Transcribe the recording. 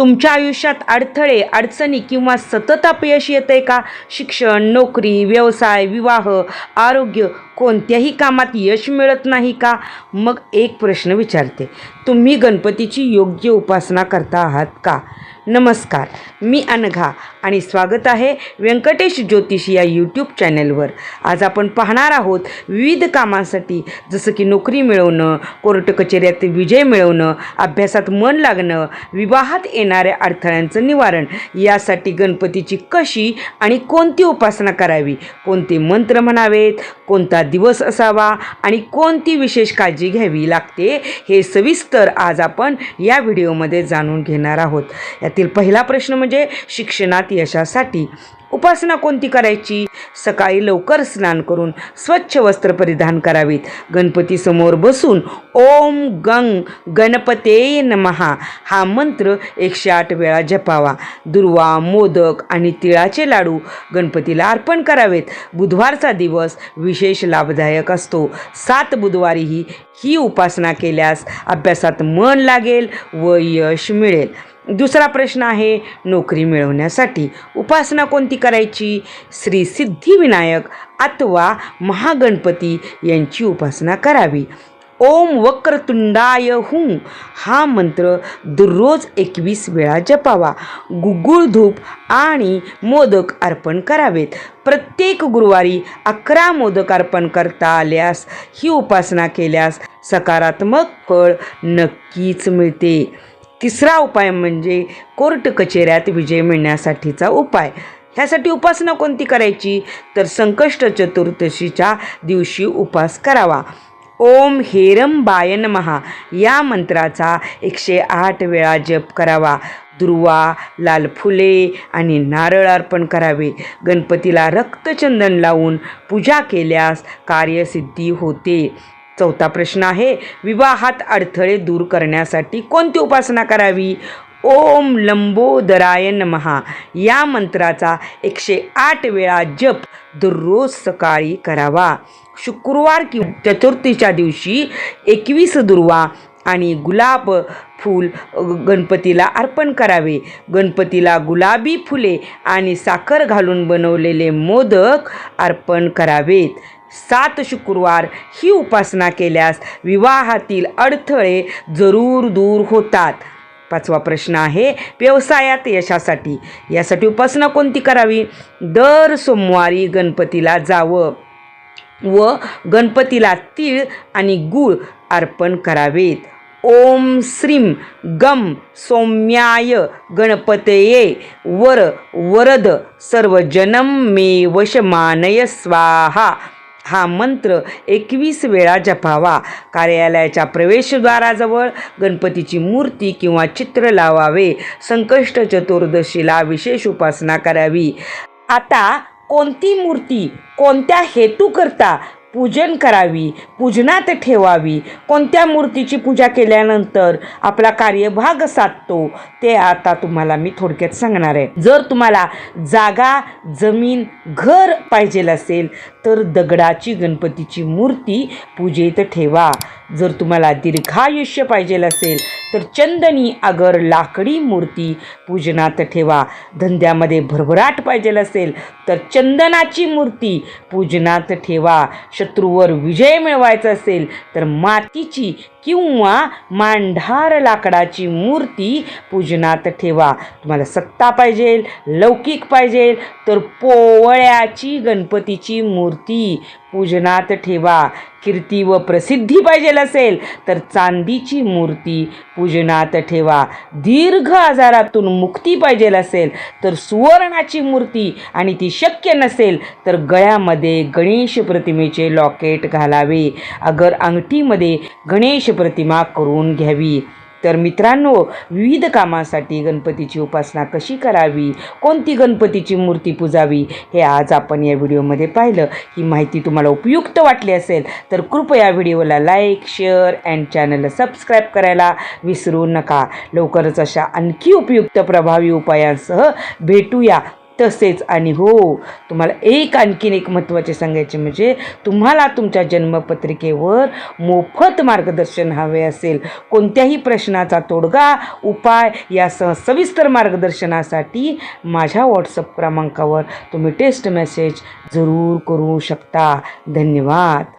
तुमच्या आयुष्यात अडथळे अडचणी किंवा सतत अपयश येत आहे का? शिक्षण नोकरी व्यवसाय विवाह आरोग्य कोणत्याही कामात यश मिळत नाही का? मग एक प्रश्न विचारते. तुम्ही गणपतीची योग्य उपासना करता आहात का? नमस्कार मी अनघा आणि स्वागत आहे व्यंकटेश ज्योतिष या यूट्यूब चॅनलवर आज आपण पाहणार आहोत विविध कामांसाठी जसं की नोकरी मिळवणं कोर्ट कचेऱ्यात विजय मिळवणं अभ्यासात मन लागणं विवाहात येणाऱ्या अडथळ्यांचं निवारण यासाठी गणपतीची कशी आणि कोणती उपासना करावी कोणते मंत्र म्हणावेत कोणता दिवस असावा आणि कोणती विशेष काळजी घ्यावी लागते हे सविस्तर आज आपण या व्हिडिओमध्ये जाणून घेणार आहोत. यातील पहिला प्रश्न म्हणजे शिक्षणात यशासाठी उपासना कोणती करायची? सकाळी लवकर स्नान करून स्वच्छ वस्त्र परिधान करावीत. गणपतीसमोर बसून ओम गंग गणपते नमहा. हा मंत्र एकशे आठ वेळा जपावा. दुर्वा मोदक आणि तिळाचे लाडू गणपतीला अर्पण करावेत. बुधवारचा दिवस विशेष लाभदायक असतो. सात बुधवारीही ही उपासना केल्यास अभ्यासात मन लागेल व यश मिळेल. दुसरा प्रश्न आहे नोकरी मिळवण्यासाठी उपासना कोणती करायची? श्री सिद्धिविनायक अथवा महागणपती यांची उपासना करावी. ओम वक्रतुंडाय हुं हा मंत्र दररोज एकवीस वेळा जपावा. गुगुळ धूप आणि मोदक अर्पण करावेत. प्रत्येक गुरुवारी अकरा मोदक अर्पण करता आल्यास ही उपासना केल्यास सकारात्मक फळ नक्कीच मिळते. तिसरा उपाय म्हणजे कोर्ट कचेऱ्यात विजय मिळण्यासाठीचा उपाय. ह्यासाठी उपासना कोणती करायची? तर संकष्ट चतुर्दशीच्या दिवशी उपास करावा. ओम हेरम बायन महा या मंत्राचा एकशे आठ वेळा जप करावा. दुर्वा लाल फुले आणि नारळ अर्पण करावे. गणपतीला रक्तचंदन लावून पूजा केल्यास कार्यसिद्धी होते. चौथा प्रश्न आहे विवाहात अडथळे दूर करण्यासाठी कोणती उपासना करावी? ओम लंबोदराय नमहा या मंत्राचा एकशे आठ वेळा जप दररोज सकाळी करावा. शुक्रवार कि चतुर्थीच्या दिवशी एकवीस दुर्वा आणि गुलाब फूल गणपतीला अर्पण करावे. गणपतीला गुलाबी फुले आणि साखर घालून बनवलेले मोदक अर्पण करावेत. सात शुक्रवार ही उपासना केल्यास विवाहातील अडथळे जरूर दूर होतात. पाचवा प्रश्न आहे व्यवसायात यशासाठी. यासाठी उपासना कोणती करावी? दर सोमवारी गणपतीला जावं व गणपतीला तीळ आणि गूळ अर्पण करावेत. ओम श्रीम गम सौम्याय गणपतये. वर वरद सर्वजनम मे वशमानय स्वाहा. हा मंत्र एकवीस वेळा जपावा. कार्यालयाच्या प्रवेशद्वाराजवळ गणपतीची मूर्ती किंवा चित्र लावावे. संकष्ट चतुर्दशीला विशेष उपासना करावी. आता कोणती मूर्ती कोणत्या हेतूकरता पूजन करावी पूजनात ठेवावी कोणत्या मूर्तीची पूजा केल्यानंतर आपला कार्यभाग साधतो ते आता तुम्हाला मी थोडक्यात सांगणार आहे. जर तुम्हाला जागा जमीन घर पाहिजे असेल तर दगडाची गणपतीची मूर्ती पूजेत ठेवा. जर तुम्हाला दीर्घायुष्य पाहिजे असेल तर चंदनी अगर लाकडी मूर्ती पूजनात ठेवा. धंद्यामध्ये भरभराट पाहिजे असेल तर चंदनाची मूर्ती पूजनात ठेवा. शत्रूवर विजय मिळवायचा असेल तर मातीची किंवा मांढार लाकडाची मूर्ती पूजनात ठेवा. तुम्हाला सत्ता पाहिजे लौकिक पाहिजे तर पोवळ्याची गणपतीची मूर्ती मूर्ती पूजनात ठेवा. कीर्ती व प्रसिद्धी पाहिजे असेल तर चांदीची मूर्ती पूजनात ठेवा. दीर्घ आजारातून मुक्ती पाहिजे असेल तर सुवर्णाची मूर्ती आणि ती शक्य नसेल तर गळ्यामध्ये गणेश प्रतिमेचे लॉकेट घालावे. अगर अंगठीमध्ये गणेश प्रतिमा करून घ्यावी. तर मित्रांनो विविध कामासाठी गणपतीची उपासना कशी करावी? कोणती गणपतीची मूर्ती पूजावी? हे आज आपण या व्हिडिओमध्ये पाहिलं. ही माहिती तुम्हाला उपयुक्त वाटली असेल तर कृपया व्हिडिओला लाईक शेअर अँड चॅनलला सबस्क्राईब करायला विसरू नका. लवकरच अशा आणखी उपयुक्त प्रभावी उपायांसह भेटूया. तसेच आणि हो तुम्हाला एक आणखीन एक महत्त्वाचे सांगायचे म्हणजे तुम्हाला तुमच्या जन्मपत्रिकेवर मोफत मार्गदर्शन हवे असेल. कोणत्याही प्रश्नाचा तोडगा उपाय यासह सविस्तर मार्गदर्शनासाठी माझ्या व्हॉट्सअप क्रमांकावर तुम्ही टेस्ट मेसेज जरूर करू शकता. धन्यवाद.